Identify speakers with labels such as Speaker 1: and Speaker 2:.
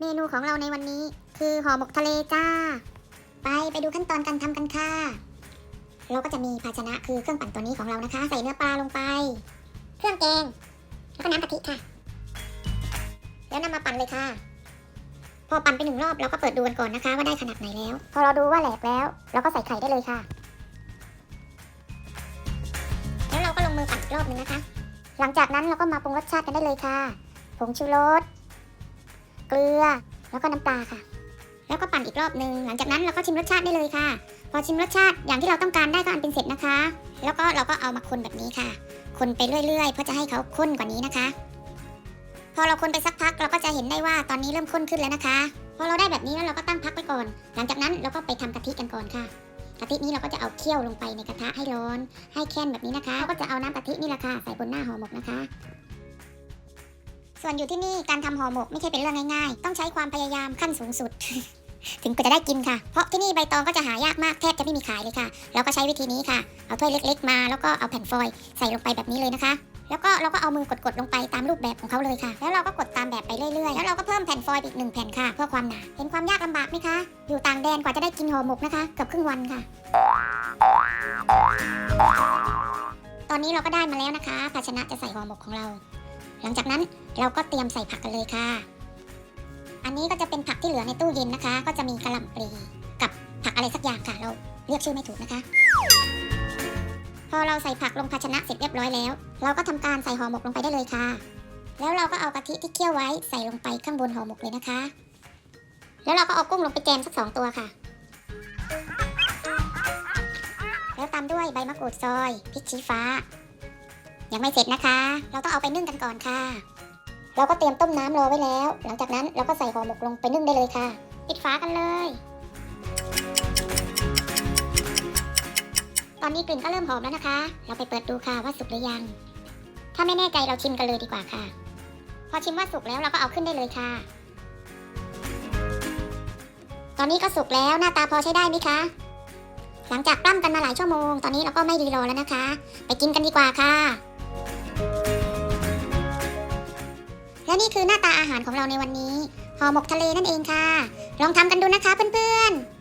Speaker 1: เมนูของเราในวันนี้คือห่อหมกทะเลจ้า ไปไปดูขั้นตอนการทำกันค่ะ เราก็จะมีภาชนะคือเครื่องปั่นตัวนี้ของเรานะคะ ใส่เนื้อปลาลงไป เครื่องแกง แล้วก็น้ำกะทิค่ะ แล้วนำมาปั่นเลยค่ะ พอปั่นไปหนึ่งรอบเราก็เปิดดูกันก่อนนะคะ ว่าได้ขนาดไหนแล้ว พอเราดูว่าแหลกแล้ว เราก็ใส่ไข่ได้เลยค่ะ แล้วเราก็ลงมือปั่นอีกรอบหนึงนะคะ หลังจากนั้นเราก็มาปรุงรสชาติกันได้เลยค่ะ ผงชูรส เกลือ แล้วก็น้ำปลาค่ะ แล้วก็ปั่นอีกรอบหนึ่งหลังจากนั้นเราก็ชิมรสชาติได้เลยค่ะ พอชิมรสชาติอย่างที่เราต้องการได้ก็อันเป็นเสร็จนะคะ แล้วก็เราก็เอามาคนแบบนี้ค่ะ คนไปเรื่อยๆ เพื่อจะให้เขาข้นกว่านี้นะคะ พอเราคนไปสักพักเราก็จะเห็นได้ว่าตอนนี้เริ่มข้นขึ้นแล้วนะคะ พอเราได้แบบนี้แล้วเราก็ตั้งพักไว้ก่อน หลังจากนั้นเราก็ไปทำกะทิกันก่อนค่ะกะทินี้เราก็จะเอาเคี่ยวลงไปในกระทะให้ร้อน ให้แค้นแบบนี้นะคะเราก็จะเอาน้ำกะทินี่แหละค่ะใส่บนหน้าห่อหมกนะคะ ส่วนอยู่ที่นี่การทำห่อหมกไม่ใช่เป็นเรื่องง่ายๆ ต้องใช้ความพยายามขั้นสูงสุด ถึงกว่าจะได้กินค่ะ เพราะที่นี่ใบตองก็จะหายากมากแทบจะไม่มีขายเลยค่ะ เราก็ใช้วิธีนี้ค่ะ เอาถ้วยเล็ก ๆ มาแล้วก็เอาแผ่นฟอยล์ใส่ลงไปแบบนี้เลยนะคะ แล้วก็เราก็เอามือกดๆลงไปตามรูปแบบของเขาเลยค่ะ แล้วเราก็กดตามแบบไปเรื่อยๆ แล้วเราก็เพิ่มแผ่นฟอยล์อีกหนึ่งแผ่นค่ะ เพื่อความหนา เห็นความยากลำบากไหมคะ อยู่ต่างแดนกว่าจะได้กินห่อหมกนะคะ เกือบครึ่งวันค่ะ ตอนนี้เราก็ได้มาแล้วนะคะ ภาชนะจะใส่ห่อหมกของเรา หลังจากนั้นเราก็เตรียมใส่ผักกันเลยค่ะ อันนี้ก็จะเป็นผักที่เหลือในตู้เย็นนะคะ ก็จะมีกระหล่ำปลีกับผักอะไรสักอย่างค่ะ เราเรียกชื่อไม่ถูกนะคะ พอเราใส่ผักลงภาชนะเสร็จเรียบร้อยแล้ว เราก็ทำการใส่ห่อหมกลงไปได้เลยค่ะ แล้วเราก็เอากะทิที่เคี่ยวไว้ใส่ลงไปข้างบนห่อหมกเลยนะคะ แล้วเราก็เอากุ้งลงไปแจมสักสองตัวค่ะแล้วตามด้วยใบมะกรูดซอยพริกชี้ฟ้า ยังไม่เสร็จนะคะ เราต้องเอาไปนึ่งกันก่อนค่ะ เราก็เตรียมต้มน้ำรอไว้แล้ว หลังจากนั้นเราก็ใส่ห่อหมกลงไปนึ่งได้เลยค่ะ ปิดฝากันเลย ตอนนี้กลิ่นก็เริ่มหอมแล้วนะคะ เราไปเปิดดูค่ะว่าสุกหรือยัง ถ้าไม่แน่ใจเราชิมกันเลยดีกว่าค่ะ พอชิมว่าสุกแล้วเราก็เอาขึ้นได้เลยค่ะ ตอนนี้ก็สุกแล้วหน้าตาพอใช้ได้ไหมคะหลังจากปล้ำกันมาหลายชั่วโมง ตอนนี้เราก็ไม่รีรอแล้วนะคะ ไปกินกันดีกว่าค่ะ และนี่คือหน้าตาอาหารของเราในวันนี้ห่อหมกทะเลนั่นเองค่ะ ลองทำกันดูนะคะเพื่อนๆ